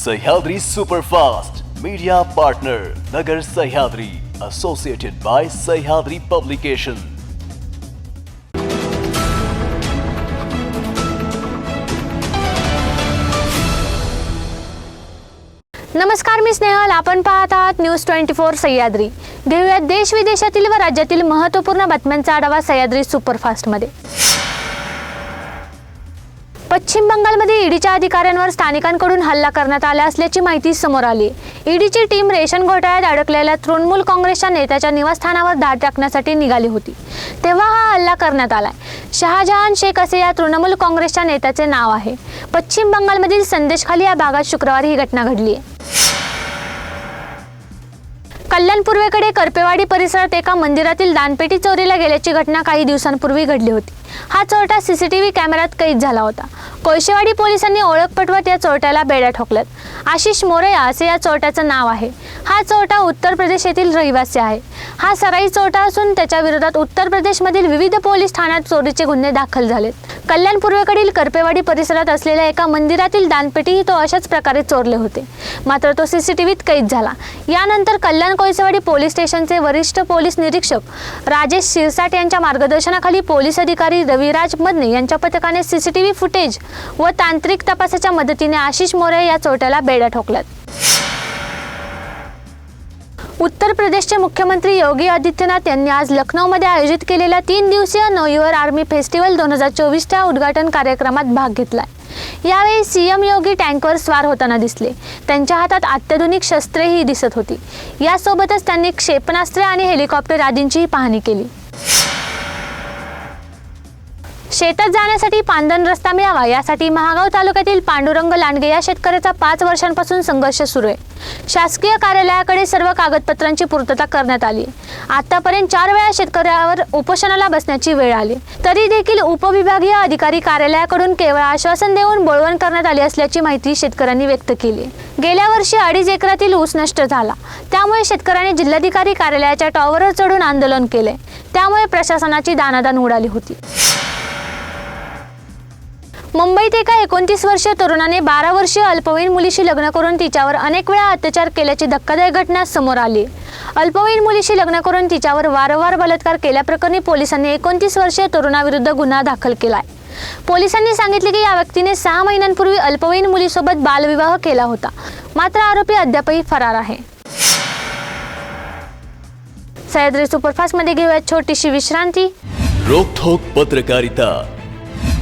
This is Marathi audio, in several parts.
Sahyadri superfast media partner Nagar Sahyadri associated by Sahyadri publication नमस्कार मी स्नेहल. आपण पाहत आहात न्यूज ट्वेंटी फोर सह्याद्री. घेऊयात देश विदेशातील व राज्यातील महत्त्वपूर्ण बातम्यांचा आढावा सह्याद्री सुपरफास्टमध्ये. पश्चिम बंगालमध्ये ईडीच्या अधिकाऱ्यांवर स्थानिकांकडून हल्ला करण्यात आला असल्याची माहिती समोर आली. ईडीची टीम रेशन घोटाळ्यात अडकलेल्या तृणमूल काँग्रेसच्या नेत्याच्या निवासस्थानावर धाड टाकण्यासाठी निघाली होती. तेव्हा हा हल्ला करण्यात आलाय. शहाजहान शेख असे या तृणमूल काँग्रेसच्या नेत्याचे नाव आहे. पश्चिम बंगालमधील संदेशखाली या भागात शुक्रवारी ही घटना घडली आहे. कल्याण पूर्वेकडे करपेवाडी परिसरात एका मंदिरातील दानपेटी चोरीला गेल्याची घटना काही दिवसांपूर्वी घडली होती. हा चोरटा सीसीटीव्ही कॅमेऱ्यात कैद झाला होता. कोळशेवाडी पोलिसांनी ओळख पटवत या चोरट्याला बेड्या ठोकल्यात. आशिष मोरया असे या चोरट्याचं नाव आहे. हा चोरटा उत्तर प्रदेश येथील रहिवासी आहे. हा सराई चोरटा असून त्याच्या विरोधात उत्तर प्रदेशमधील विविध पोलीस ठाण्यात चोरीचे गुन्हे दाखल झालेत. कल्याण पूर्वेकडील करपेवाडी परिसरात असलेल्या एका मंदिरातील दानपेटीही तो अशाच प्रकारे चोरले होते. मात्र तो सीसीटीव्हीत कैद झाला. यानंतर कल्याण कोळसेवाडी पोलीस स्टेशनचे वरिष्ठ पोलीस निरीक्षक राजेश शिरसाट यांच्या मार्गदर्शनाखाली पोलीस अधिकारी रविराज मदने यांच्या पथकाने सीसीटीव्ही फुटेज व तांत्रिक तपासाच्या मदतीने आशिष मोरे या चोरट्याला बेड्या ठोकल्यात. उत्तर प्रदेशचे मुख्यमंत्री योगी आदित्यनाथ यांनी आज लखनौमध्ये आयोजित केलेल्या तीन दिवसीय नो युअर आर्मी फेस्टिवल दोन हजार चोवीसच्या उद्घाटन कार्यक्रमात भाग घेतला यावेळी सीएम योगी टँकवर स्वार होताना दिसले. त्यांच्या हातात अत्याधुनिक शस्त्रेही दिसत होती. यासोबतच त्यांनी क्षेपणास्त्रे आणि हेलिकॉप्टर आदींचीही पाहणी केली. शेतात जाण्यासाठी पांदन रस्ता मिळावा यासाठी महागाव तालुक्यातील पांडुरंग लांडगे या शेतकऱ्याचा पाच वर्षांपासून संघर्ष सुरू आहे. शासकीय कार्यालयाकडे सर्व कागदपत्रांची पूर्तता करण्यात आली आतापर्यंत चार वेळा शेतकऱ्यावर उपोषणाला बसण्याची वेळ आली. तरी देखील उपविभागीय अधिकारी कार्यालयाकडून केवळ आश्वासन देऊन बोळवण करण्यात आली असल्याची माहिती शेतकऱ्यांनी व्यक्त केली. गेल्या वर्षी अडीच एकरातील ऊस नष्ट झाला. त्यामुळे शेतकऱ्यांनी जिल्हाधिकारी कार्यालयाच्या टॉवरवर चढून आंदोलन केले. त्यामुळे प्रशासनाची दानादान उडाली होती. मुंबईत एका एकोणतीस वर्षीय तरुणाने बारा वर्षीय अल्पवयीन मुलीशी लग्न करून तिच्यावर अनेक वेळा अत्याचार केल्याची धक्कादायक घटना समोर आली. अल्पवयीन मुलीशी लग्न करून तिच्यावर वारंवार बलात्कार केल्याप्रकरणी पोलिसांनी एकोणतीस वर्षीय तरुणाविरुद्ध गुन्हा दाखल केलाय. पोलिसांनी सांगितले की या व्यक्तीने सहा महिन्यांपूर्वी अल्पवयीन मुलीसोबत बालविवाह केला होता. मात्र आरोपी अद्यापही फरार आहे. सह्याद्री सुपरफास्टमध्ये घेऊयात छोटीशी विश्रांती. रोखोक पत्रकारिता.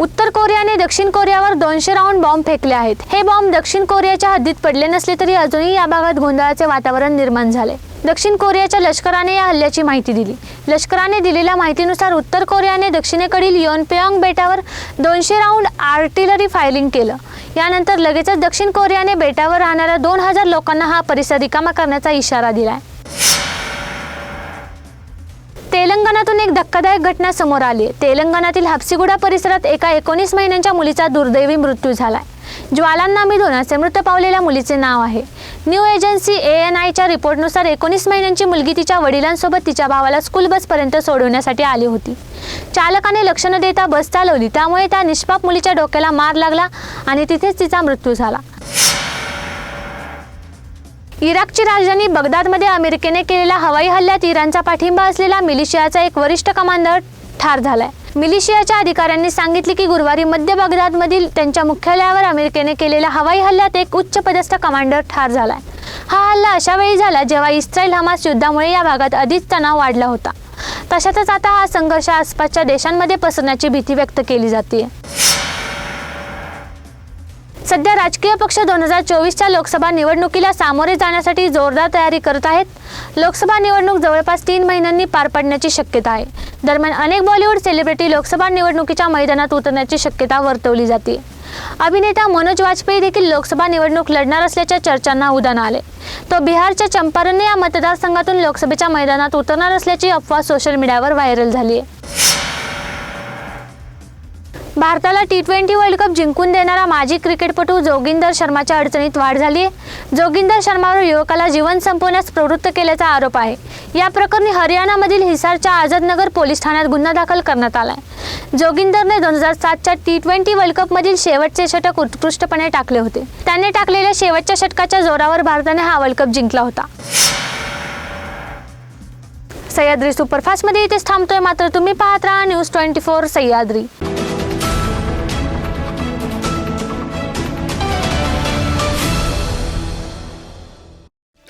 उत्तर कोरियाने दक्षिण कोरियावर दोनशे राऊंड बॉम्ब फेकले आहेत. हे बॉम्ब दक्षिण कोरियाच्या हद्दीत पडले नसले तरी अजूनही या भागात गोंधळाचे वातावरण निर्माण झाले. दक्षिण कोरियाच्या लष्कराने या हल्ल्याची माहिती दिली. लष्कराने दिलेल्या माहितीनुसार उत्तर कोरियाने दक्षिणेकडील योनपेऑंग बेटावर दोनशे राऊंड आर्टिलरी फायरिंग केलं. यानंतर लगेचच दक्षिण कोरियाने बेटावर राहणाऱ्या दोन हजार लोकांना हा परिसर रिकामा करण्याचा इशारा दिला आहे तेलंगणातून एक धक्कादायक घटना समोर आली. तेलंगणातील हापसीगुडा परिसरात एका एकोणीस महिन्यांच्या मुलीचा दुर्दैवी मृत्यू झाला ज्वालांना मिधून असे मृत पावलेल्या मुलीचे नाव आहे. न्यू एजन्सी ए एन आयच्या रिपोर्टनुसार एकोणीस महिन्यांची मुलगी तिच्या वडिलांसोबत तिच्या भावाला स्कूल बसपर्यंत सोडवण्यासाठी आली होती. चालकाने लक्ष न देता बस चालवली. त्यामुळे त्या निष्पाप मुलीच्या डोक्याला मार लागला आणि तिथेच तिचा मृत्यू झाला. इराकची राजधानी बगदादमध्ये अमेरिकेने केलेल्या हवाई हल्ल्यात इराणचा पाठिंबा असलेला मिलिशियाचा एक वरिष्ठ कमांडर ठार झालाय. मिलिशियाच्या अधिकाऱ्यांनी सांगितले की गुरुवारी मध्य बगदादमधील त्यांच्या मुख्यालयावर अमेरिकेने केलेल्या हवाई हल्ल्यात एक उच्च पदस्थ कमांडर ठार झालाय. हा हल्ला अशा वेळी झाला जेव्हा इस्रायल हमास युद्धामुळे या भागात अधिक तणाव वाढला होता. तशातच आता हा संघर्ष आसपासच्या देशांमध्ये पसरण्याची भीती व्यक्त केली जाते सध्या राजकीय पक्ष दोन हजार चोवीसच्या लोकसभा निवडणुकीला सामोरे जाण्यासाठी जोरदार तयारी करत आहेत. लोकसभा निवडणूक जवळपास तीन महिन्यांनी पार पडण्याची शक्यता आहे. दरम्यान अनेक बॉलिवूड सेलिब्रिटी लोकसभा निवडणुकीच्या मैदानात उतरण्याची शक्यता वर्तवली जाते. अभिनेता मनोज वाजपेयी देखील लोकसभा निवडणूक लढणार असल्याच्या चर्चांना उदाहरण आले. तो बिहारच्या चंपारण या मतदारसंघातून लोकसभेच्या मैदानात उतरणार असल्याची अफवा सोशल मीडियावर व्हायरल झाली आहे. भारताला टी ट्वेंटी वर्ल्ड कप जिंकून देणारा माजी क्रिकेटपटू जोगिंदर शर्माच्या अडचणीत वाढ झाली आहे. जोगिंदर शर्मावर युवकाला जीवन संपवण्यास प्रवृत्त केल्याचा आरोप आहे. या प्रकरणी हरियाणामधील हिसारच्या आझादनगर पोलीस ठाण्यात गुन्हा दाखल करण्यात आला आहे. जोगिंदरने दोन हजार सातच्या टी ट्वेंटी वर्ल्ड कपमधील शेवटचे षटक उत्कृष्टपणे टाकले होते. त्याने टाकलेल्या शेवटच्या षटकाच्या जोरावर भारताने हा वर्ल्ड कप जिंकला होता. सह्याद्री सुपरफास्टमध्ये इथेच थांबतोय. मात्र तुम्ही पाहत राहा न्यूज ट्वेंटी फोर सह्याद्री.